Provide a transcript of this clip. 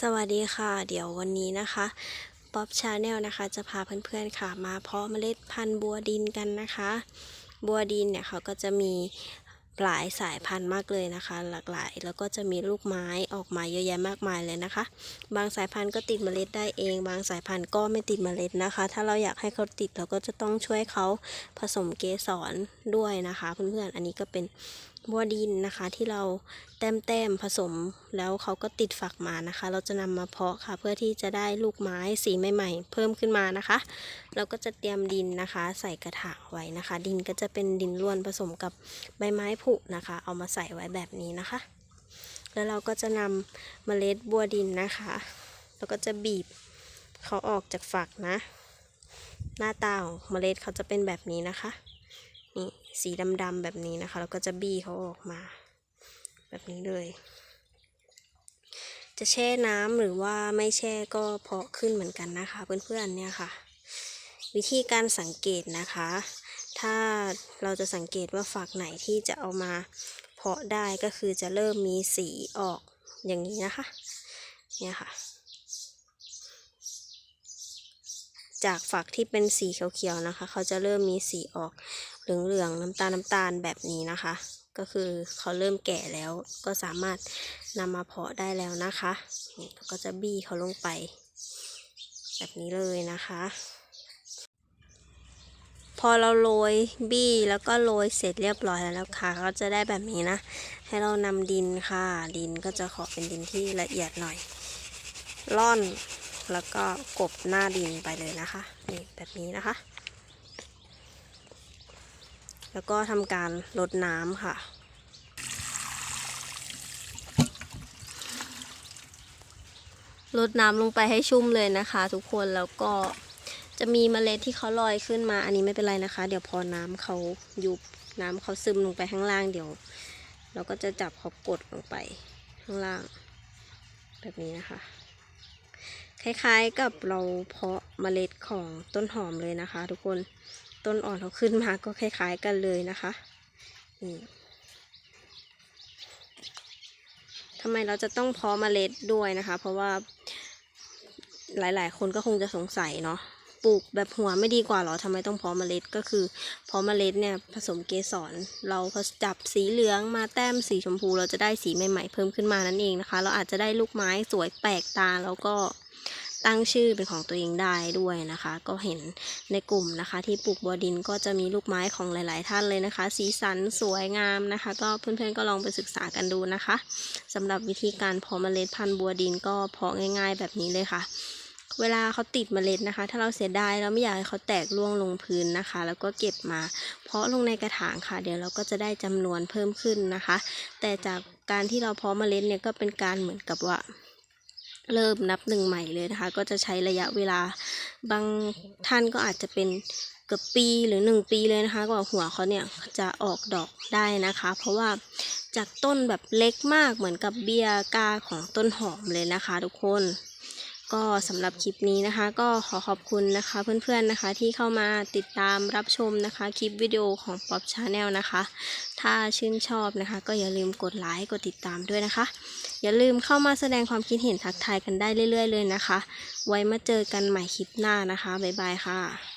สวัสดีค่ะ เดี๋ยววันนี้นะคะป๊อปชาแนลนะคะ จะพาเพื่อนๆค่ะ มาเพาะเมล็ดพันธุ์บัวดินกันนะคะ บัวดินเนี่ยเขาก็จะมีหลายสายพันธุ์มากเลยนะคะ หลากหลาย แล้วก็จะมีลูกไม้ออกมาเยอะแยะมากมายเลยนะคะ บางสายพันธุ์ก็ติดเมล็ดได้เอง บางสายพันธุ์ก็ไม่ติดเมล็ดนะคะ ถ้าเราอยากให้เขาติดเราก็จะต้องช่วยเขาผสมเกสรด้วยนะคะ เพื่อนๆอันนี้ก็เป็น บัวดินนะคะ ที่เราแต้มแต้มๆผสมแล้วเขาก็ติดฝักมานะคะ เราจะนำมาเพาะค่ะ เพื่อที่จะได้ลูกไม้สีใหม่ ๆ เพิ่มขึ้นมานะคะ เราก็จะเตรียมดินนะคะ ใส่กระถางไว้นะคะ ดินก็จะเป็นดินร่วนผสมกับใบไม้ผุนะคะ เอามาใส่ไว้แบบนี้นะคะ แล้วเราก็จะนำเมล็ดบัวดินนะคะแล้วก็จะบีบเขาออกจากฝักนะ หน้าตาของเมล็ดเขาจะเป็นแบบนี้นะคะ นี่สีดำๆแบบนี้นะคะแล้วก็จะบี้เขาออกมา แบบนี้เลย จะแช่น้ำหรือว่าไม่แช่ก็เพาะขึ้นเหมือนกันนะคะ เพื่อนๆเนี่ยค่ะ วิธีการสังเกตนะคะ ถ้าเราจะสังเกตว่าฝักไหนที่จะเอามาเพาะได้ก็คือจะเริ่มมีสีออกอย่างนี้นะคะ เนี่ยค่ะจากฝักที่เป็นสีเขียวๆนะคะ เขาจะเริ่มมีสีออก เหลืองๆน้ำตาลน้ำตาลแบบนี้นะคะ ก็คือเขาเริ่มแก่แล้วก็สามารถนำมาเพาะได้แล้วนะคะเราก็จะบี้เขาลงไป แบบนี้เลยนะคะ พอเราโรยบี้แล้วก็โรยเสร็จเรียบร้อยแล้วค่ะก็จะได้แบบนี้นะ ให้เรานำดินค่ะ ดินก็จะขอเป็นดินที่ละเอียดหน่อยร่อนแล้วก็กบหน้าดินไปเลยนะคะนี่แบบนี้นะคะ แล้วก็ทำการรดน้ำค่ะรดน้ำลงไปให้ชุ่มเลยนะคะ ทุกคนแล้วก็จะมีเมล็ดที่เขาลอยขึ้นมา อันนี้ไม่เป็นไรนะคะ เดี๋ยวพอน้ำเขายุบน้ำเขาซึมลงไปข้างล่างเดี๋ยว เราก็จะจับเขากดลงไปข้างล่าง แบบนี้นะคะ คล้ายๆกับเราเพาะเมล็ดของต้นหอมเลยนะคะ ทุกคน ต้นอ่อนเขาขึ้นมาก็คล้ายๆกันเลยนะคะนี่ทำไมเราจะต้องเพาะเมล็ดด้วยนะคะ เพราะว่าหลายๆ คนก็คงจะสงสัยเนาะปลูกแบบหัวไม่ดีกว่าหรอทำไมต้องเพาะเมล็ดก็คือเพาะเมล็ดเนี่ยผสมเกสรเราจับสีเหลืองมาแต้มสีชมพู เราจะได้สีใหม่ๆเพิ่มขึ้นมานั่นเองนะคะ เราอาจจะได้ลูกไม้สวยแปลกตาแล้วก็ ตั้งชื่อเป็นของตัวเองได้ด้วยนะคะ ก็เห็นในกลุ่มนะคะ ที่ปลูกบัวดินก็จะมีลูกไม้ของหลาย ๆ ท่านเลยนะคะ สีสันสวยงามนะคะ ก็เพื่อนๆก็ลองไปศึกษากันดูนะคะสำหรับวิธีการเพาะเมล็ดพันธุ์บัวดินก็เพาะง่าย ๆ แบบนี้เลยค่ะเวลาเขาติดเมล็ดนะคะ ถ้าเราเสียดายเราไม่อยากให้เขาแตกร่วงลงพื้นนะคะ แล้วก็เก็บมา เพาะลงในกระถางค่ะ เดี๋ยวเราก็จะได้จำนวนเพิ่มขึ้นนะคะ แต่จากการที่เราเพาะเมล็ดเนี่ยก็เป็นการเหมือนกับว่า เริ่มนับหนึ่งใหม่เลยนะคะ ก็จะใช้ระยะเวลาบางท่านก็อาจจะเป็นเกือบปีหรือหนึ่งปีเลยนะคะกว่าหัวเขาเนี่ยจะออกดอกได้นะคะ เพราะว่าจากต้นแบบเล็กมากเหมือนกับเบี้ยกาของต้นหอมเลยนะคะ ทุกคน ก็สำหรับคลิปนี้นะคะ ก็ขอขอบคุณนะคะเพื่อนๆนะคะที่เข้ามาติดตามรับชมนะคะ คลิปวิดีโอของป๊อปชาแนลนะคะ ถ้าชื่นชอบนะคะ ก็อย่าลืมกดไลค์กดติดตามด้วยนะคะ อย่าลืมเข้ามาแสดงความคิดเห็นทักทายกันได้เรื่อย ๆ เลยนะคะ ไว้มาเจอกันใหม่คลิปหน้านะคะบ๊ายบายค่ะ